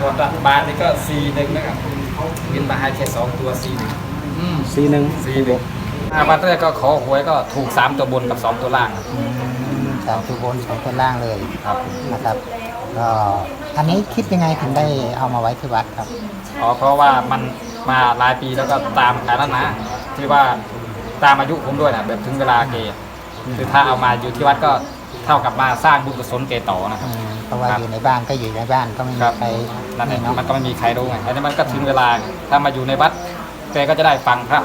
ตัวรัฐบาลนี่ก็ซีหนึ่งนะครับบินมาให้แค่สองตัวซีหนึ่งสีหนึ่งซีหนึ่งอ่าวันแรกก็ขอหวยก็ถูกสามตัวบนกับสองตัวล่างครับอืมสามตัวบนสองตัวล่างเลยครับนะครับก็อันนี้คิดยังไงถึงได้เอามาไว้ที่วัดครับ อ๋อเพราะว่ามันมาหลายปีแล้วก็ตามขนาดนั้นนะที่ว่าตามอายุผมด้วยนะแบบถึงเวลาเกย์คือถ้าเอามาอยู่ที่วัดก็เท่ากับมาสร้างบุญกุศลเกต่อนะครับ อืมเพ ราะว่าครับ อยู่ในบ้านก็อยู่ในบ้านก็ไม่มีครับใครนั่นเองเนาะมันก็ไม่มีใครรู้ไงอันนี้มันก็ถึงเวลาถ้ามาอยู่ในวัดแกก็จะได้ฟังพระ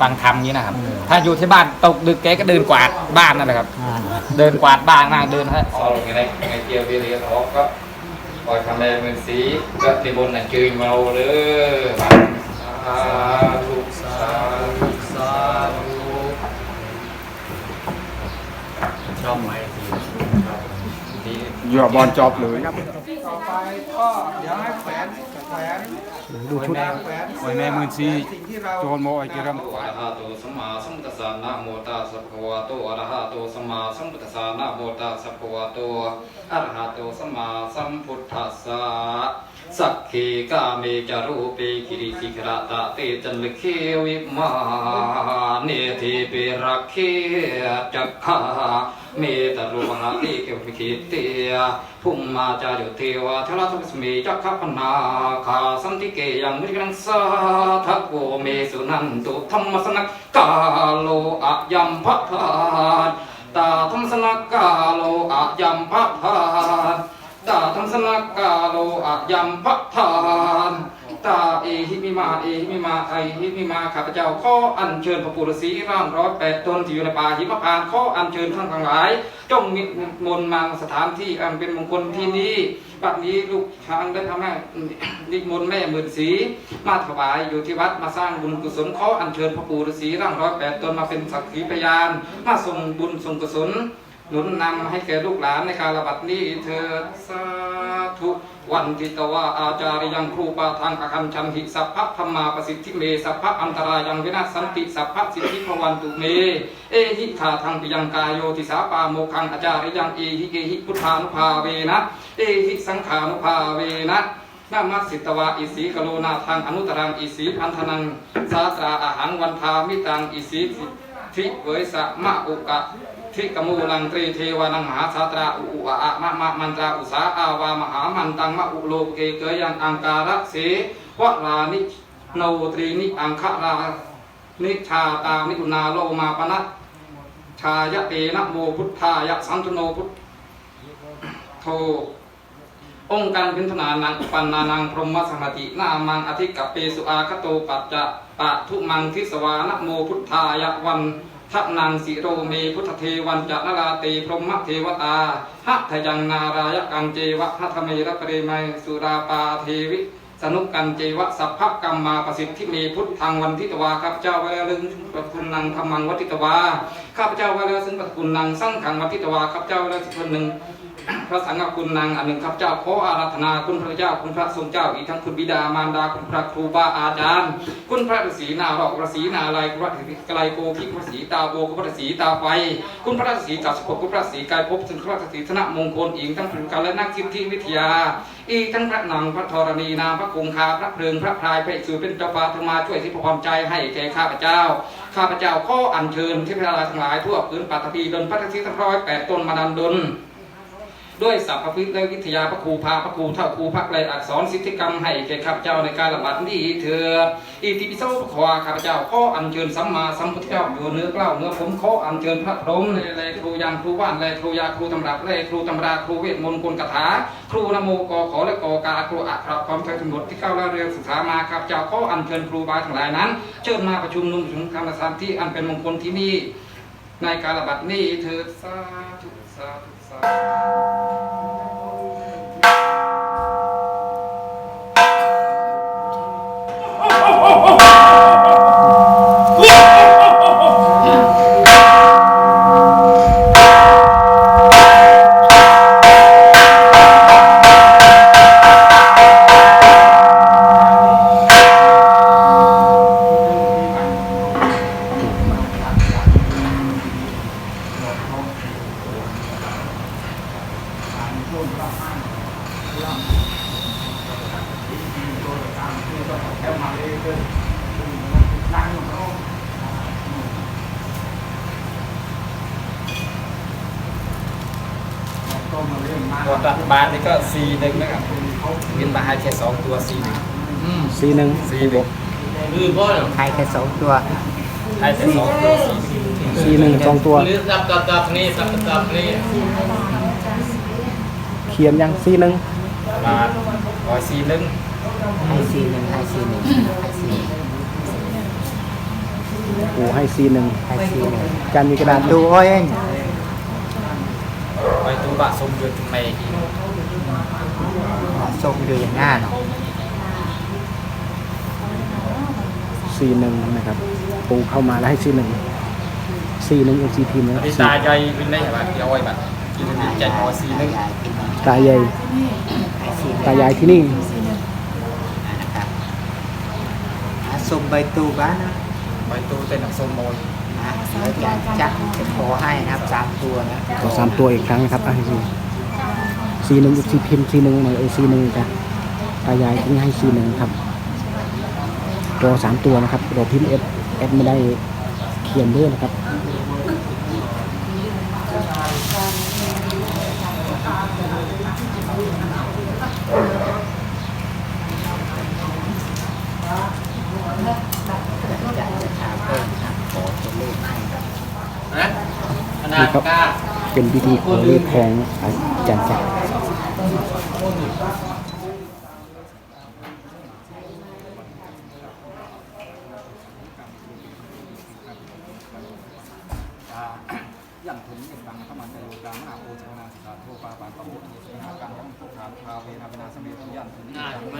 ฟังธรรมนี้นะครับ ถ้าอยู่ที่บ้านตกดึกแกก็เดินกวาดบ้านนั่นแหละครับ อ่าเดินกวาดบ้านนั่งเดินให้อ๋อลงไงไงเกี่ยวเรียนออกก็ปล่อยทำแรงเป็นสีก็ที่บนน่ะจืนเมาเลยสาธุสาธุสาธุชอบไหม ดีอย่าบอลจอบเลยต่อไปก็เดี๋ยวให้แขวนแขวนดูชุดแขวนโอ้ยแม่หมื่นสี่สิ่งที่เราโจรโมไอเจริญอะระหะโตสัมมาสัมพุทธัสสะนะโมตัสสะภะคะวะโตอะระหะโตสัมมาสัมพุทธัสสะนะโมตัสสะภะคะวะโตอะระหะโตสัมมาสัมพุทธัสสะสักขีกาเมจารูปีกิริสิกระตะเตจันลเควิมาเนธิเปรักเขจักขาเมตรุวหะติเกวิคิเตภุมมาจายุเทวะทลาทุสเมจักขปนาคาสันติเกยังมุริกังสาทักโกเมสุนันตุธรรมสนักกาโลอะยัมพะพานตาธรรมสนักกาโลอะยัมพะพานตาธรรมสนักกาโลอะยัมพะพาน ตาเอหิมิมาเอหิมิมาไอหิมิมาข้าพเจ้าขออัญเชิญพระปุรสีร่างร้อยแปดตนที่อยู่ในป่าหิมพานต์ขออัญเชิญท่านทั้งหลาย จงมีมนต์มาสถานที่อันเป็นมงคลที่นี้บัดนี้ลูกช้างได้ทำให้นิมนต์แม่หมื่นสีมาถวายอยู่ที่วัดมาสร้างบุญกุศลขออัญเชิญพระปู่ฤาษีร่างร้อยแปดตนมาเป็นสักขีพยาน มาส่งบุญส่งกุศล หนุนนำให้แก่ลูกหลานในการระบัดนี้เถิดสาธุวันทิตวาอาจาริยังครูปาทางอคันชันหิสัพพะธรรมาประสิทธิเมสัพพะอันตรายังวินาสันติสัพพะสิทธิภวันตุเม เอหิขาทางปิยังกายโยติสาปาโมคังอาจาริยังเอหิเอหิพุทธานุภาเวนะเอหิสังขานุภาเวนะนามัสสิตวาอิสีกโลนาทางอนุตรังอิสีพันธนังสาตราอาหังวันทามิตังอิสีทิเวยสะมะอุกะ ทิกมูลังตรีเทวานังมหาสาตราอุอุอะอะมะมะมันตราอุสาอาวามหามันตังมะอุโลเกเกยังอังการะเสวะลานิโนตรีนิอังคะรานิชาตานิอุนาโลมาปนัชายะเตนะโมพุทธายะสันตุโนพุทโธองค์การพินธนานังปันนานังพรหมสมตินามังอธิกัปเปสุอาคโตปัจจะปะทุมังทิสวานะโมพุทธายะวัน ทะนังสิโรเมพุทธเทวันจะนราตีพรหมเทวตาหะทยังนารายกังเจวะหัทเมระเปรมัยสุราปาเทวิสนุกกันเจวะสัพพกรรมมาประสิทธิเมพุทธังวันทิตวาข้าพเจ้าไว้แล้วลึงปะคุณนางธรรมังวัติตวาข้าพเจ้าไว้แล้วซึ่งปะคุณนางสังขังวัติตวาข้าพเจ้าไว้แล้วคนหนึ่ง พระสังฆคุณนางอันหนึ่งข้าพเจ้าขออาราธนาคุณพระเจ้าคุณพระทรงเจ้าอีกทั้งคุณบิดามารดาคุณพระครูบาอาจารย์ คุณพระฤาษีนารอกฤาษีนาลายคุณพระไกลโกภิกขุฤาษีตาโบคุณพระฤาษีตาไฟคุณพระฤาษีจัสภพคุณพระฤาษีกายภพถึงพระฤาษีธนมงคลอีกทั้งพระการและนักคิดที่วิทยา อีกทั้งพระนางพระธรณีนามพระคงคาพระเพลิงพระพรายพระเอเป็นเจ้าฟ้าทั้งมาช่วยที่ความใจให้แก่ข้าพเจ้าข้าพเจ้าข้ออัญเชิญเทพราทั้งหลายทั่วพื้นปัตตภีดลพระฤาษีทั้งร้อยแปดตนมาดันดล ด้วยสัพพวิทย์และวิทยาพระครูพาพระครูเท่าครูพักไรอักษรสิทธิกรรมให้แก่ข้าพเจ้าในการระบาดนี้เถิดอิติปิโสขวาข้าพเจ้าขออัญเชิญสัมมาสัมพุทธเจ้าอยู่เนื้อกล้าวเนื้อผมขออัญเชิญพระพรหมและและครูยางครูว่านและครูยาครูตำรับและครูตำราครูเวทมนต์กลกถา ครูนโมกอขอและกอกาครูอัครความใจทั้งหมดที่เข้าละเรียนศึกษามาข้าพเจ้าขออัญเชิญครูบาทั้งหลายนั้น เชิญมาประชุมนุมถึงธรรมสถานที่อันเป็นมงคลที่นี่ในการระบาดนี้เถิดสาธุสาธุสาธุ บาทนี่ก็ซีหนึ่งนะครับวินมาให้แค่สองตัวซีหนึ่งซีหนึ่งซีหนึ่งใครแค่สองตัวให้แค่สองตัวซีหนึ่งซีหนึ่งสองตัวตับตับตับนี่ตับตับตับนี่เขียนยังซีหนึ่งบาทร้อยซีหนึ่งให้ซีหนึ่งให้ซีหนึ่งให้ซีหนึ่งโอ้ให้ซีหนึ่งให้ซีหนึ่งอาจารย์มีกระดาษดูโอ้ยเอง ไปตูบะสมเดือนเมย์ส่งอยู่อย่างหน้าเนาะซีหนึ่งนะครับปูเข้ามาแล้วให้ซีหนึ่งซีหนึ่งเอ็ซีพิมพ์นะพี่ตาใจวินได้แบบเดียวไอ้แบบกินวินใจหัวซีหนึ่งยายกินตายายให้ซีหนึ่งตายายที่นี่นะครับอะส่งใบตูบ้านนะไปตูเต้นน้ำส้มโมย นะแล้วจะจะจะขอให้นะครับสามตัวนะขอสามตัวอีกครั้งนะครับอะให้ดูซีหนึ่งซีพิมพ์ซีหนึ่งหน่อยเอซีหนึ่งจ้ะตายายที่นี่ให้ซีหนึ่งครับรอสามตัวนะครับรอพิมพ์เอฟเอฟไม่ได้เขียนด้วยนะครับ จะจะถามเพิ่มนะครับขอตัวเลขให้ครับ นะข นานี่ครับก้าเป็นพิธีขอเลขของอาจารย์จักรอย่างถึงอย่างดังเข้ามาในโลกามาโอชนาสิกาโทปาปาตมุทุสนาการของทุกขาพาเวนะเวนาสมิทุยันถึงไหม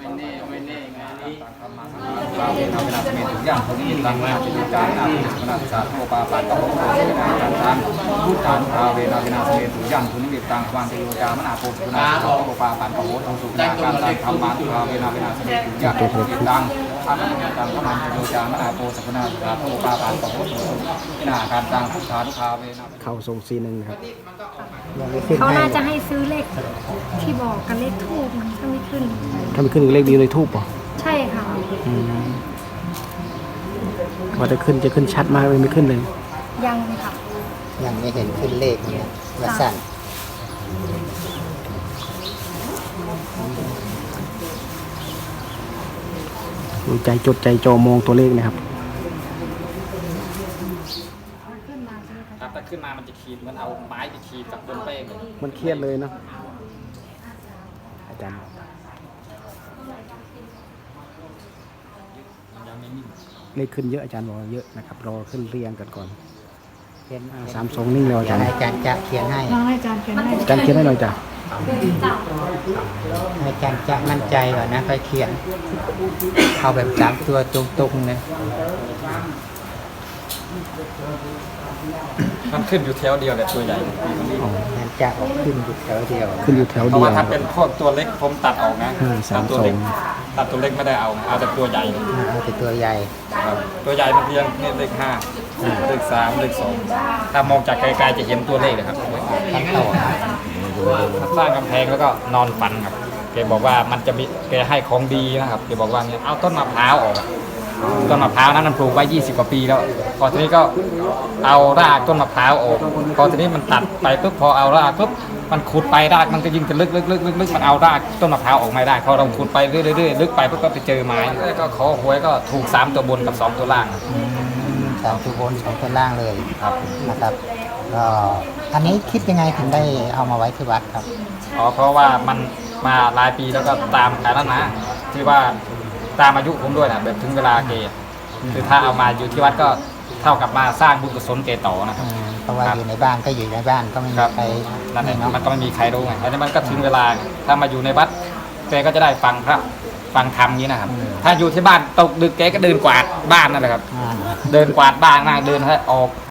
ไม่แน่ไม่แน่งานนี้ พาเวนะเวนาสมิทุยันถึงดังมาเป็นการนาโอชนาสิกาโทปาปาตมุทุสนาการทางพุทธานพาเวนะเวนาสมิทุยันถึงนิตังควานเทโยกามนาโอชนาสิกาโทปาปาตมุทุสนาการทางธรรมะพาเวนะเวนาสมิทุยันถึงดังอันนั้นการพมันโยกามนาโอสัพนาสิกาโทปาปาตมุทุสนาการทางพุทธานพาเวนะเข้าทรงซีหนึ่งนะครับยังไม่ขึ้นเขาให้น่าจะให้ซื้อเลขที่บอกกันเลขทูบมันก็ไม่ขึ้นถ้ามันขึ้นอีกเลขเดียวเลยทูบป่ะใช่ค่ะอืม ว่าจะขึ้นจะขึ้นชัดมากเลยไม่ขึ้นเลย ยังเลยค่ะ ยังไม่เห็นขึ้นเลขเนี่ยว่าสั่นดูใจจดใจจอมองตัวเลขนะครับขึ้นมาใช่ไหมคะครับถ้าขึ้นมามันจะขีดเหมันเอาไม้ไปขีดกับบนเป้งเลยมันเครียดเลยเนาะอาจารย์ มันยังไม่นิ่งเลขขึ้นเยอะอาจารย์บอกว่าเยอะนะครับรอขึ้นเรียงกันก่อนเขียนอ่าสามสองนิ่งแล้วอาจารย์ให้อาจารย์จะเขียนให้น้องให้อาจารย์เขียนให้อาจารย์เขียนให้หน่อยจ้ะให้อาจารย์จะมั่นใจก่อนนะไปเขียน เอาแบบสามตัวตรงๆนะ มันขึ้นอยู่แถวเดียวเลยตัวใหญ่อ๋ออาจารย์จะออกขึ้นอยู่แถวเดียวขึ้นอยู่แถวเพเดีราะยวว่าถ้าเป็นพวกตัวเล็กผมตัดออกนะห้าสามตัดตัวเล็กสองตัดตัวเล็กไม่ได้เอาเอาแต่ตัวใหญ่เอาแต่ตัวใหญ่ครับตัวใหญ่มันเรียงเนี่ยเลขห้าเลขสามเลขสองถ้ามองจากไกลๆจะเห็นตัวเลขเลยครับทั้งต่อถ้าสร้างกำแพงแล้วก็นอนฝันครับแกบอกว่ามันจะมีแกให้ของดีนะครับแกบอกว่าเนี่ยเอาต้นมะพร้าวออกอะ ต้นมะพร้าวนั้นมันปลูกไว้ 20 กว่าปีแล้ว พอทีนี้ก็เอารากต้นมะพร้าวออก พอทีนี้มันตัดไปปุ๊บพอเอารากปุ๊บมันขุดไปรากมันก็ยิ่งจะลึกลึกลึกลึกลึกมันเอารากต้นมะพร้าวออกไม่ได้พอเราขุดไปเรื่อยๆเรื่อยๆลึกไปปุ๊บก็ไปเจอไม้แล้วก็ขอหวยก็ถูกสามตัวบนกับสองตัวล่างสามตัวบนสองตัวล่างเลยครับนะครับก็อันนี้คิดยังไงถึงได้เอามาไว้ที่วัดครับอ๋อเพราะว่ามันมาหลายปีแล้วก็ตามการนั้นนะที่ว่า ตามอายุผมด้วยนะแบบถึงเวลาเกย์คือถ้าเอามาอยู่ที่วัดก็เท่ากับมาสร้างบุญกุศลเกต่อนะครับอืมเพราะว่าครับอยู่ในบ้านก็อยู่ในบ้านก็ไม่คมีรับใครนั่นเองเนาะมันก็ไม่มีใครรู้ไงแล้วมันก็ถึงเวลาไงถ้ามาอยู่ในวัดแกก็จะได้ฟังพระฟังธรรมนี้นะครับ ถ้าอยู่ที่บ้านตกดึกแกก็เดินกวาดบ้านนั่นแหละครับอ่าเดินกวาดบ้านนั่งเดินให้ออก